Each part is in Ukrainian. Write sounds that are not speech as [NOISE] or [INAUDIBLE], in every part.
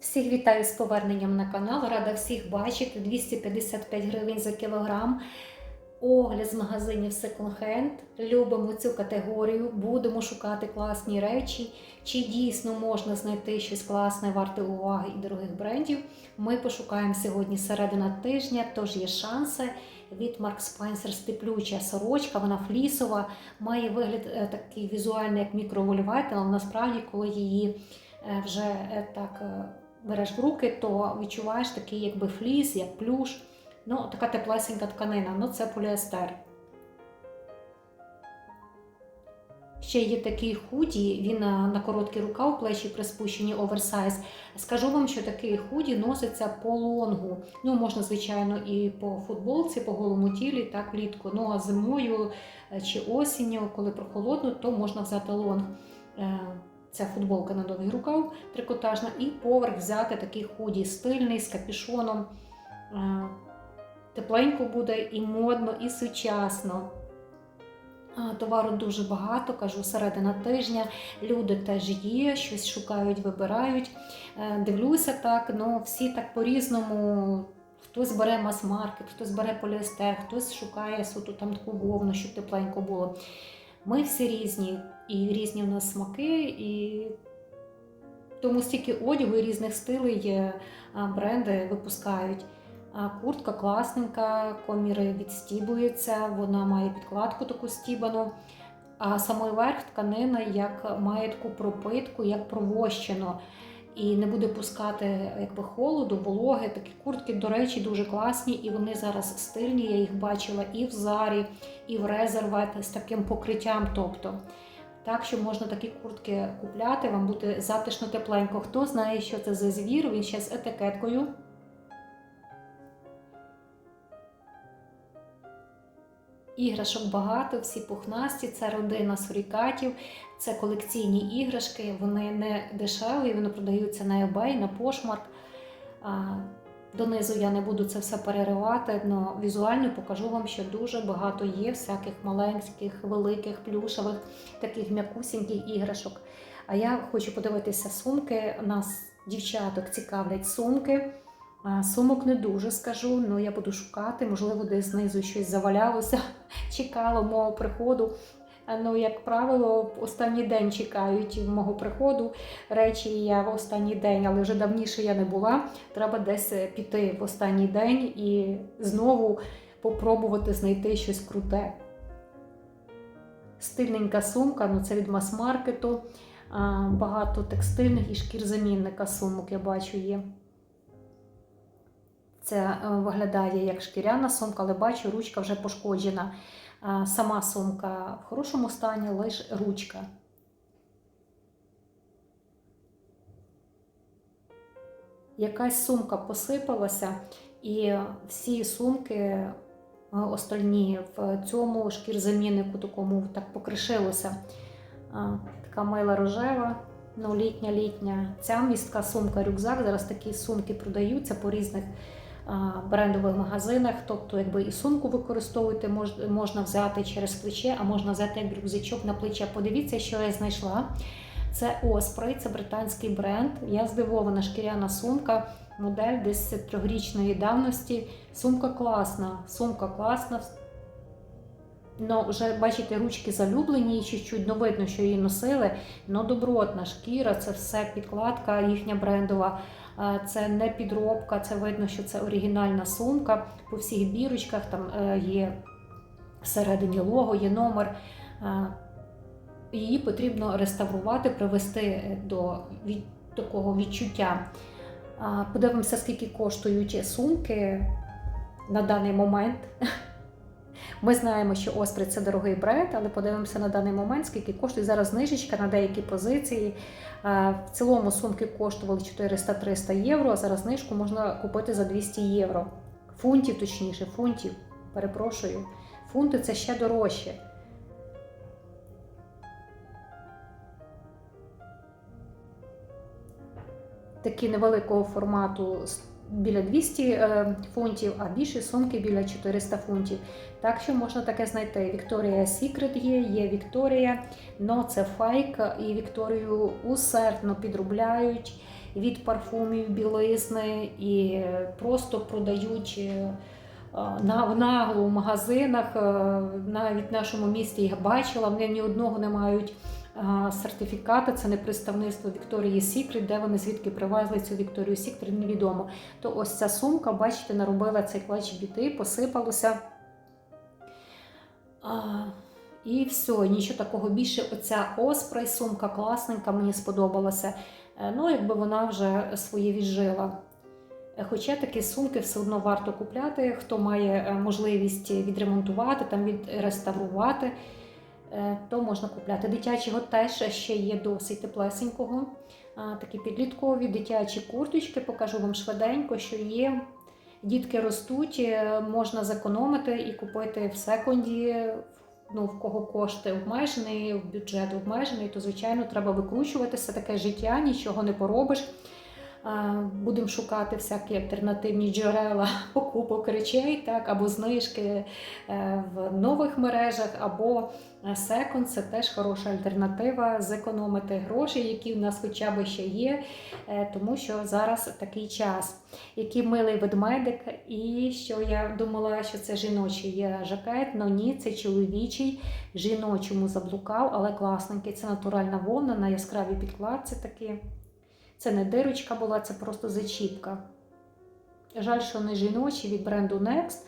Всіх вітаю з поверненням на канал. Рада всіх бачити. 255 гривень за кілограм. Огляд з магазинів Second Hand. Любимо цю категорію, будемо шукати класні речі. Чи дійсно можна знайти щось класне, варте уваги і дорогих брендів. Ми пошукаємо сьогодні середина тижня, тож є шанси. Від Mark Spencer степлюча сорочка, вона флісова, має вигляд е, такий візуальний, як мікровольвайт, але насправді, коли її е, вже е, так береш в руки, то відчуваєш такий якби фліс, як плюш. Ну, така теплесенька тканина, ну це поліестер. Ще є такий худі, він на, на короткі рукав, плечі приспущені оверсайз. Скажу вам, що такий худі носиться по лонгу. Ну, можна, звичайно, і по футболці, по голому тілі, так влітку. Ну а зимою е, чи осінню, коли прохолодно, то можна взяти лонг. Е, Ця футболка на довгий рукав трикотажна, і поверх взяти такий худі стильний з капюшоном. Е, Тепленько буде і модно, і сучасно. Товару дуже багато, кажу, середина тижня. Люди теж є, щось шукають, вибирають. Е, Дивлюся так, ну всі так по-різному. Хтось бере мас-маркет, хтось бере поліестер, хтось шукає суто там таку вовну, щоб тепленько було. Ми всі різні, і різні в нас смаки, і тому стільки одягу і різних стилей бренди випускають. Куртка класненька, коміри відстібуються, вона має підкладку таку стібану. А самий верх тканина як має таку пропитку, як провощено. І не буде пускати якби холоду, вологи. Такі куртки, до речі, дуже класні, і вони зараз стильні. Я їх бачила і в зарі, і в резервет з таким покриттям. Тобто, так що можна такі куртки купляти, вам буде затишно тепленько. Хто знає, що це за звір, він ще з етикеткою. Іграшок багато, всі пухнасті, це родина сурікатів, це колекційні іграшки, вони не дешеві, вони продаються на eBay, на пошмарк. Донизу я не буду це все переривати, але візуально покажу вам, що дуже багато є всяких маленьких, великих, плюшевих, таких м'якусіньких іграшок. А я хочу подивитися сумки. Нас дівчаток цікавлять сумки. Сумок не дуже скажу, але я буду шукати, можливо, десь знизу щось завалялося, [LAUGHS] чекало мого приходу. Ну, як правило, в останній день чекають мого приходу речі. Я в останній день, але вже давніше я не була. Треба десь е, піти в останній день і знову попробувати знайти щось круте. Стильненька сумка, ну це від мас-маркету. Багато текстильних і шкірзамінника сумок я бачу є. Це е, виглядає як шкіряна сумка, але бачу, ручка вже пошкоджена. Сама сумка в хорошому стані, лише ручка. Якась сумка посипалася, і всі сумки е, остальні в цьому шкірзаміннику такому так покришилося. Така мила рожева, ну літня літня. Ця містка сумка, рюкзак. Зараз такі сумки продаються по різних брендових магазинах. Тобто, якби і сумку використовувати можна взяти через плече, а можна взяти як рюкзачок на плече. Подивіться, що я знайшла. Це Osprey, це британський бренд. Я здивована, шкіряна сумка, модель десь трьохрічної давності. Сумка класна, сумка класна. Ну, вже бачите, ручки залюблені, чуть-чуть, ну видно, що її носили. Ну, добротна шкіра, це все підкладка їхня брендова. А, Це не підробка, це видно, що це оригінальна сумка. По всіх бірочках там е, є всередині лого, є номер. Її потрібно реставрувати, привести до від такого відчуття. Подивимося, скільки коштують сумки на даний момент. [LAUGHS] Ми знаємо, що Оспри це дорогий бренд, але подивимося на даний момент, скільки коштує зараз знижечка на деякі позиції. В цілому сумки коштували 400-300 євро, а зараз знижку можна купити за 200 євро. Фунтів, точніше, фунтів. Перепрошую. Фунти це ще дорожче. Такі невеликого формату біля 200 е, фунтів, а більші сумки біля 400 фунтів. Так що можна таке знайти. Victoria's Secret є, є Victoria, но це фейк, і Вікторію усердно підробляють. від парфумів, білизни і просто продають. е, на в наглу в магазинах, е, навіть в нашому місті їх бачила, вони ні одного не мають а, сертифіката, це не представництво Вікторії Сікрет, де вони звідки привезли цю Вікторію Сікрет, невідомо. То ось ця сумка, бачите, наробила цей клач біди, посипалося. І все, нічого такого більше. Оця оспрей сумка класненька, мені сподобалася. Е, Ну, якби вона вже своє віджила. Е, Хоча такі сумки все одно варто купляти, хто має е, можливість відремонтувати, там відреставрувати, то можна купляти. Дитячого теж ще є досить теплесенького. Такі підліткові дитячі курточки, покажу вам швиденько, що є. Дітки ростуть, е, можна зекономити і купити в секонді. Ну, в кого кошти обмежений, бюджет обмежений, то звичайно треба викручуватися таке життя, нічого не поробиш. Будемо шукати всякі альтернативні джерела [LAUGHS] покупок речей, так, або знижки е, в нових мережах, або секонд це теж хороша альтернатива зекономити гроші, які в нас хоча б ще є, е, тому що зараз такий час. Який милий ведмедик, і що я думала, що це жіночий жакет, але ні, це чоловічий, жіночому заблукав, але класненький. Це натуральна вовна на яскравій підкладці такі. Це не дирочка була, це просто зачіпка. Жаль, що не жіночі від бренду Next.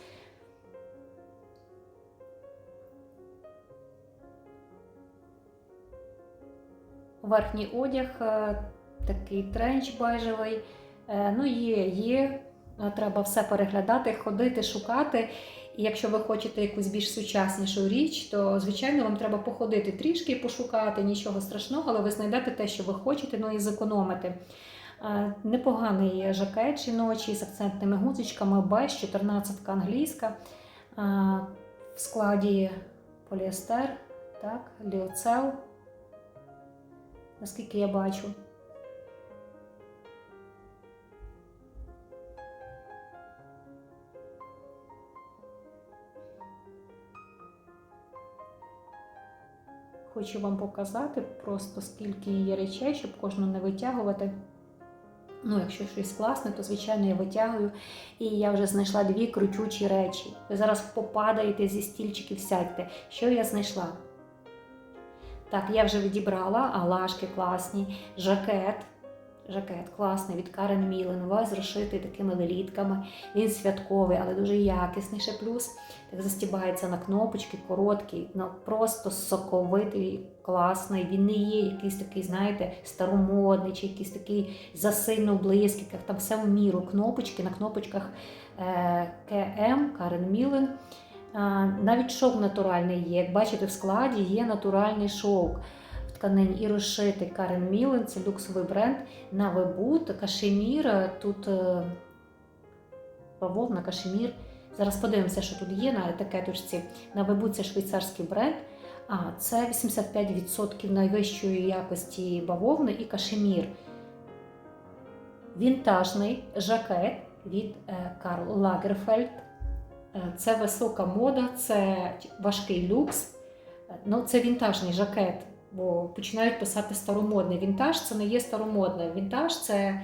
Верхній одяг, е, такий тренч бежевий. Е, Ну, є, є. Е, Треба все переглядати, ходити, шукати. І якщо ви хочете якусь більш сучаснішу річ, то звичайно вам треба походити трішки, пошукати, нічого страшного, але ви знайдете те, що ви хочете, ну і зекономити. Е, Непоганий жакет жіночий з акцентними гудзичками, беж, 14 англійська. В складі поліестер, так, ліоцел, наскільки я бачу. Хочу вам показати просто скільки є речей, щоб кожну не витягувати. Ну, якщо щось класне, то звичайно я витягую. І я вже знайшла дві крутючі речі. Ви зараз попадаєте зі стільчиків, сядьте. Що я знайшла? Так, я вже відібрала, алашки класні, жакет. Жакет класний від Карен Мілен, весь розшитий такими лелітками. Він святковий, але дуже якісний ще плюс. Так застібається на кнопочки, короткий, ну просто соковитий, класний. Він не є якийсь такий, знаєте, старомодний чи якийсь такий засильно в. Там все в міру. Кнопочки на кнопочках е, КМ Карен Мілен. Навіть шовк натуральний є. Як бачите, в складі є натуральний шовк в тканині і розшитий Карен Мілен, це люксовий бренд на вебут, кашемір. Тут е, бавовна, кашемір. Зараз подивимося, що тут є на етикеточці. На вебу це швейцарський бренд. А, це 85% найвищої якості бавовни і кашемір. Вінтажний жакет від е, Карл Лагерфельд. Е, Це висока мода, це важкий люкс. Е, Ну, це вінтажний жакет, бо починають писати старомодний. Вінтаж це не є старомодне. Вінтаж це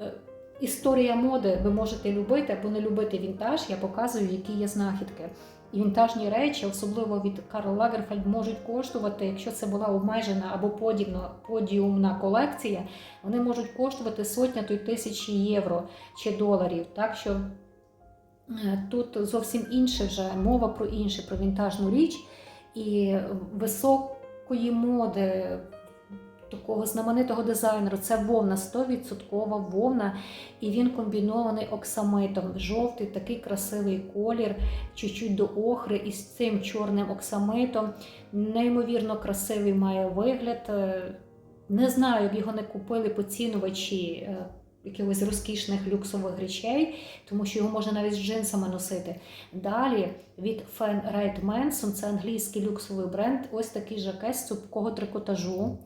е, історія моди. Ви можете любити або не любити вінтаж. Я показую, які є знахідки. І вінтажні речі, особливо від Карл Лагерфельд, можуть коштувати, якщо це була обмежена або подібна подіумна колекція, вони можуть коштувати сотня то й тисячі євро чи доларів. Так що е, тут зовсім інше вже мова про інше, про вінтажну річ і високої моди. Такого знаменитого дизайнеру це вовна, 100% вовна, і він комбінований оксамитом. Жовтий такий красивий колір, чуть-чуть до охри із цим чорним оксамитом. Неймовірно красивий має вигляд. Е, Не знаю, як його не купили поцінувачі е, якихось розкішних люксових речей, тому що його можна навіть з джинсами носити. Далі від Fan Red Manson, це англійський люксовий бренд. Ось такий жакет з цупкого трикотажу.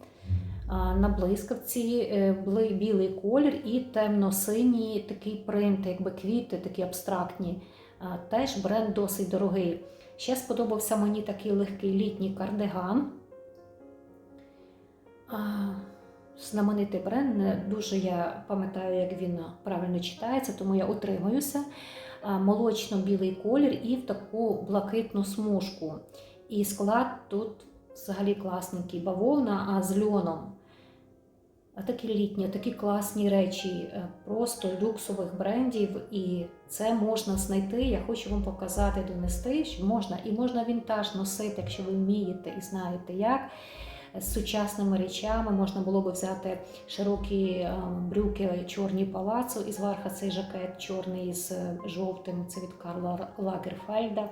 На блискавці е, білий колір і темно-синій такий принт, якби квіти, такі абстрактні. Теж бренд досить дорогий. Ще сподобався мені такий легкий літній кардиган. Знаменитий бренд. Не дуже я пам'ятаю, як він правильно читається, тому я утримуюся. Молочно-білий колір і в таку блакитну смужку. І склад тут взагалі класненький бавовна, а з льоном. А такі літні, такі класні речі, е, просто люксових брендів, і це можна знайти. Я хочу вам показати, донести, що можна і можна вінтаж носити, якщо ви вмієте і знаєте як. З сучасними речами можна було би взяти широкі е, брюки чорні палацу і зверху цей жакет чорний з жовтим. Це від Карла Лагерфельда.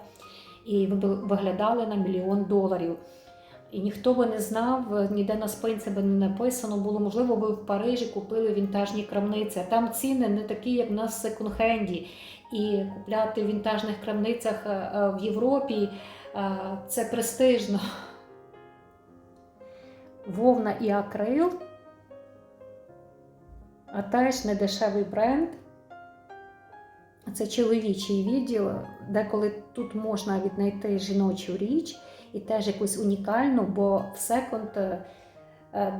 І ви б виглядали на мільйон доларів. І ніхто би не знав, ніде на спинці би не написано було. Можливо, ви в Парижі купили вінтажні крамниці. Там ціни не такі, як в нас в секонд-хенді. І купляти в вінтажних крамницях е, е, в Європі е, це престижно. Вовна і акрил, а теж недешевий бренд. Це чоловічий відділ, деколи тут можна віднайти жіночу річ і теж якусь унікальну, бо в секонд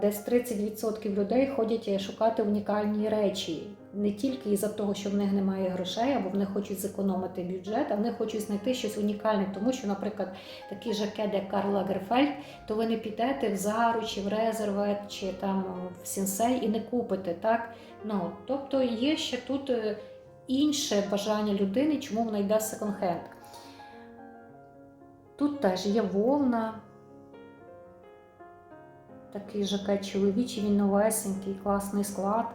десь 30% людей ходять шукати унікальні речі. Не тільки із-за того, що в них немає грошей, або вони хочуть зекономити бюджет, а вони хочуть знайти щось унікальне, тому що, наприклад, такий жакет, як Карл Лагерфельд, то ви не підете в Зару, чи в Резервет, чи там в Сінсей і не купите. так? Ну, Тобто є ще тут е, інше бажання людини, чому вона йде в секонд-хенд. Тут теж є вовна. Такий жакет чоловічий, він новесенький, класний склад,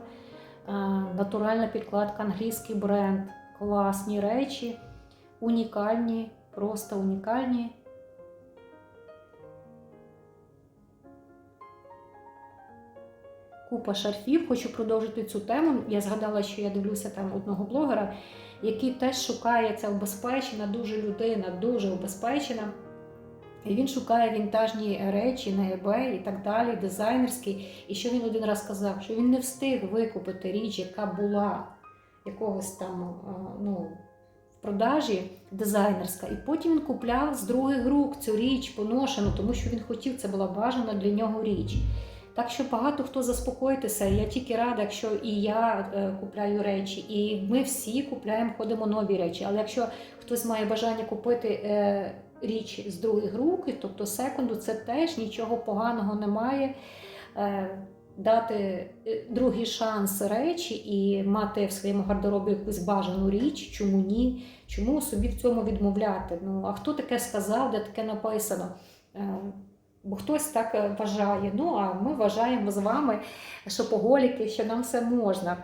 Е, натуральна підкладка, англійський бренд, класні речі, унікальні, просто унікальні. Купа шарфів. Хочу продовжити цю тему. Я згадала, що я дивлюся там одного блогера, який теж шукає ця обезпечена, дуже людина, дуже обезпечена. І він шукає вінтажні речі на eBay і так далі, дизайнерські. І що він один раз сказав, що він не встиг викупити річ, яка була якогось там ну, в продажі дизайнерська. І потім він купляв з других рук цю річ поношену, тому що він хотів, це була бажана для нього річ. Так що багато хто заспокойтеся. Я тільки рада, якщо і я е, купляю речі, і ми всі купляємо, ходимо нові речі. Але якщо хтось має бажання купити е, річ з других рук, тобто секунду, це теж нічого поганого немає. Е, Дати е, другий шанс речі і мати в своєму гардеробі якусь бажану річ, чому ні? Чому собі в цьому відмовляти? Ну а хто таке сказав, де таке написано? Е, Бо хтось так вважає. Ну а ми вважаємо з вами, шопоголіки, що нам все можна.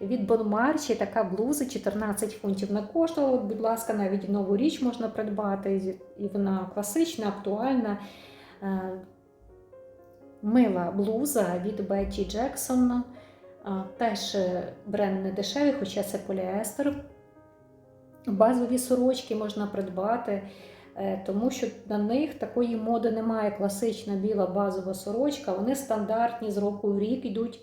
Від Бонмарчі така блуза 14 фунтів на коштувала. Будь ласка, навіть нову річ можна придбати, і вона класична, актуальна. Е, Мила блуза від Бетті Джексон. Теж е, бренд не дешевий, хоча це поліестер. Базові сорочки можна придбати. Е, тому що на них такої моди немає. Класична біла базова сорочка, вони стандартні з року в рік йдуть.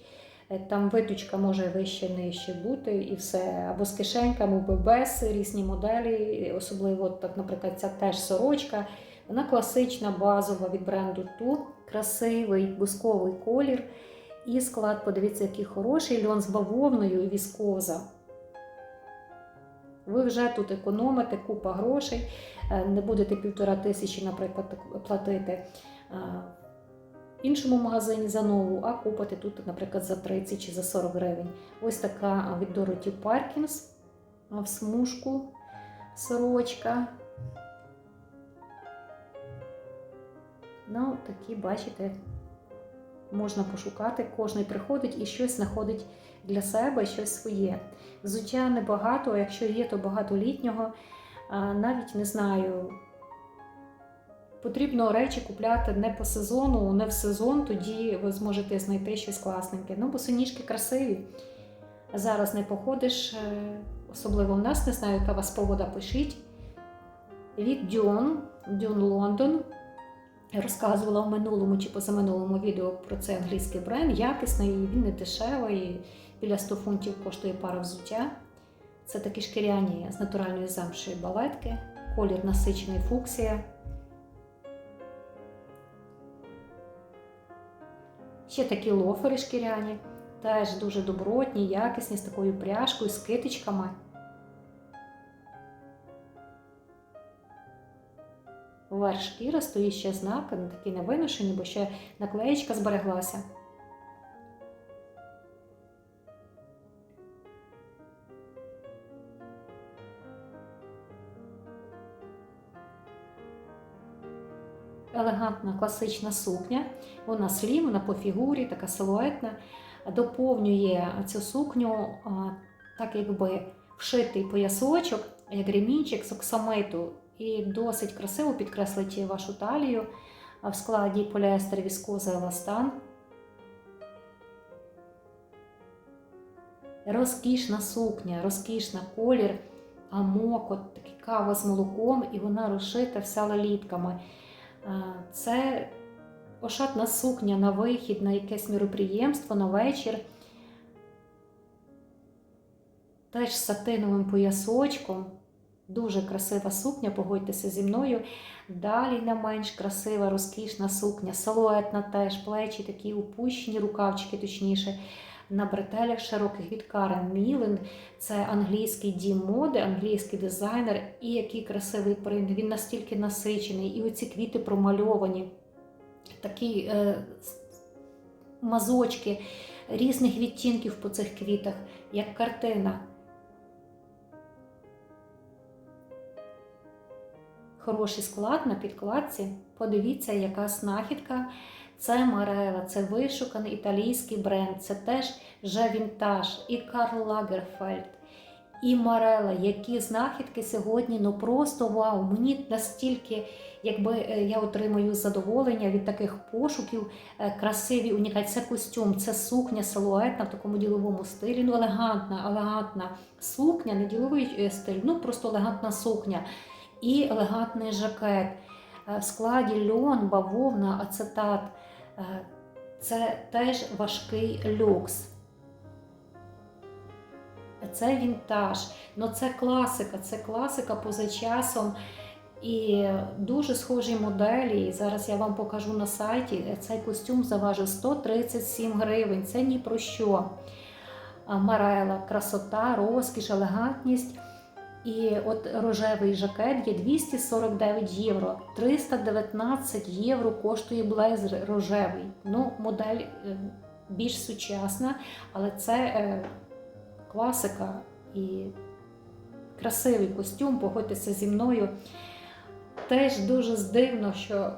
Е, там виточка може вище нижче бути і все. Або з кишеньками, або без різні моделі, особливо, так, наприклад, ця теж сорочка. Вона класична, базова від бренду Ту, красивий бусковий колір. І склад, подивіться, який хороший льон з бавовною і віскоза. Ви вже тут економите купа грошей, е, не будете півтора тисячі, наприклад, платити е, іншому магазині за нову, а купите тут, наприклад, за 30 чи за 40 гривень. Ось така від Дороті Паркінс в смужку сорочка. Ну, такі, бачите, можна пошукати, кожен приходить і щось знаходить для себе, щось своє. Взуття небагато, а якщо є, то багато літнього. Навіть не знаю. Потрібно речі купляти не по сезону, не в сезон, тоді ви зможете знайти щось класненьке. Ну, бо синіжки красиві. Зараз не походиш, е, особливо в нас, не знаю, яка вас погода пишіть. Від Дюн, Дюн Лондон. Розказувала в минулому чи позаминулому відео про цей англійський бренд. Якісний, він не дешевий, біля 100 фунтів коштує пара взуття. Це такі шкіряні з натуральної замші балетки, колір насичений фуксія. Ще такі лофери шкіряні, теж дуже добротні, якісні, з такою пряжкою, з китичками. Верх шкіра стоїть ще знак, не такий невиношений, бо ще наклеєчка збереглася. Елегантна класична сукня, вона слім, вона по фігурі, така силуетна, доповнює цю сукню так, якби вшитий поясочок, як ремінчик з оксамиту, і досить красиво підкреслить вашу талію в складі поліестер, віскоза, еластан. Розкішна сукня, розкішна колір, амок, от такий кава з молоком, і вона розшита вся лалітками. Це ошатна сукня на вихід, на якесь міроприємство, на вечір. Теж сатиновим поясочком. Дуже красива сукня, погодьтеся зі мною. Далі не менш красива, розкішна сукня, силуетна теж, плечі такі опущені, рукавчики точніше. На бретелях широких від Карен Мілен. Це англійський дім моди, англійський дизайнер. І який красивий принт. Він настільки насичений. І оці квіти промальовані, такі е, мазочки різних відтінків по цих квітах, як картина. Хороший склад на підкладці. Подивіться, яка знахідка. Це Марела, це вишуканий італійський бренд, це теж вже вінтаж, і Карл Лагерфельд, і Марела. Які знахідки сьогодні, ну просто вау! Мені настільки, якби я отримую задоволення від таких пошуків, красиві, унікальні. Це костюм, це сукня, силуетна в такому діловому стилі. Ну, елегантна, елегантна сукня, не діловий стиль, ну просто елегантна сукня і елегантний жакет. В складі льон, бавовна, ацетат. Це теж важкий люкс. Це вінтаж. Ну це класика, це класика поза часом. І дуже схожі моделі. І Зараз я вам покажу на сайті. Цей костюм заважив 137 гривень. Це ні про що. Марела, красота, розкіш, елегантність. І от рожевий жакет є 249 євро, 319 євро коштує блейзер рожевий. Ну, модель більш сучасна, але це класика і красивий костюм, погодьтеся зі мною. Теж дуже здивно, що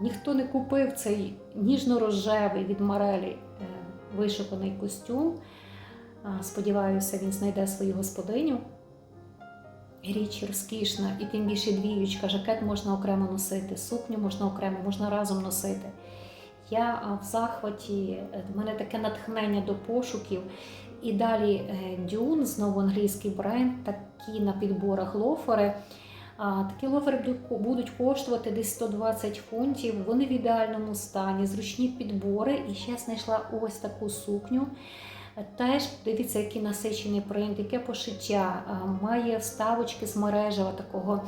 ніхто не купив цей ніжно-рожевий від Марелі вишуканий костюм. Сподіваюся, він знайде свою господиню. Річ розкішна, і тим більше двіючка, жакет можна окремо носити, сукню можна окремо, можна разом носити. Я в захваті, в мене таке натхнення до пошуків. І далі Дюн, знову англійський бренд, такі на підборах лофери. Такі лофери будуть коштувати десь 120 фунтів. Вони в ідеальному стані, зручні підбори. І ще знайшла ось таку сукню. Теж дивіться, який насичений принт, яке пошиття, має вставочки з мережева такого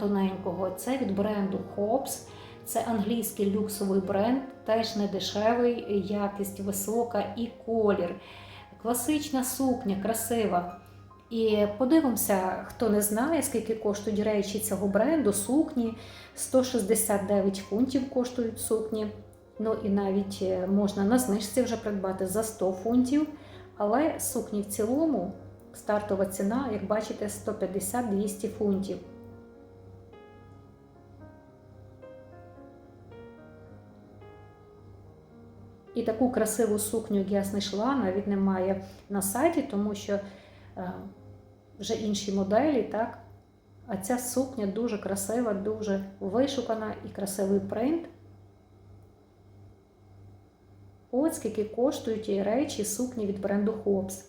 тоненького. Це від бренду Hobbs. Це англійський люксовий бренд, теж не дешевий, якість висока і колір. Класична сукня, красива. І подивимося, хто не знає, скільки коштують речі цього бренду, сукні. 169 фунтів коштують сукні. Ну і навіть можна на знижці вже придбати за 100 фунтів. Але сукні в цілому стартова ціна, як бачите, 150-200 фунтів. І таку красиву сукню, як я знайшла, навіть немає на сайті, тому що е, вже інші моделі, так? А ця сукня дуже красива, дуже вишукана і красивий принт. От скільки коштують її речі сукні від бренду Hobbs.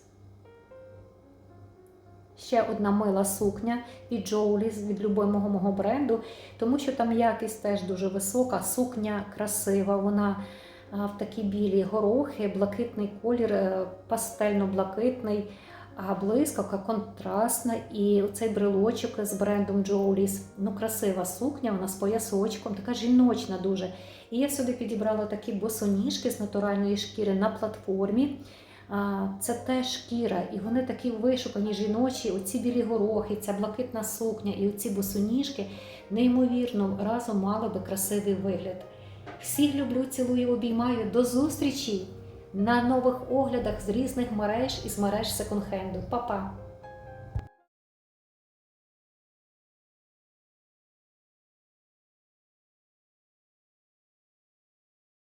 Ще одна мила сукня від Джоуліс від любимого мого бренду, тому що там якість теж дуже висока, сукня красива, вона в такі білі горохи, блакитний колір, пастельно-блакитний, А блискавка контрастна, і цей брелочок з брендом Джоуліс. Ну, красива сукня, вона з поясочком, така жіночна дуже. І я сюди підібрала такі босоніжки з натуральної шкіри на платформі. Це теж шкіра, і вони такі вишукані жіночі, оці білі горохи, ця блакитна сукня і оці босоніжки неймовірно разом мали би красивий вигляд. Всіх люблю, цілую, обіймаю. До зустрічі на нових оглядах з різних мереж із мереж секонд-хенду. Па-па!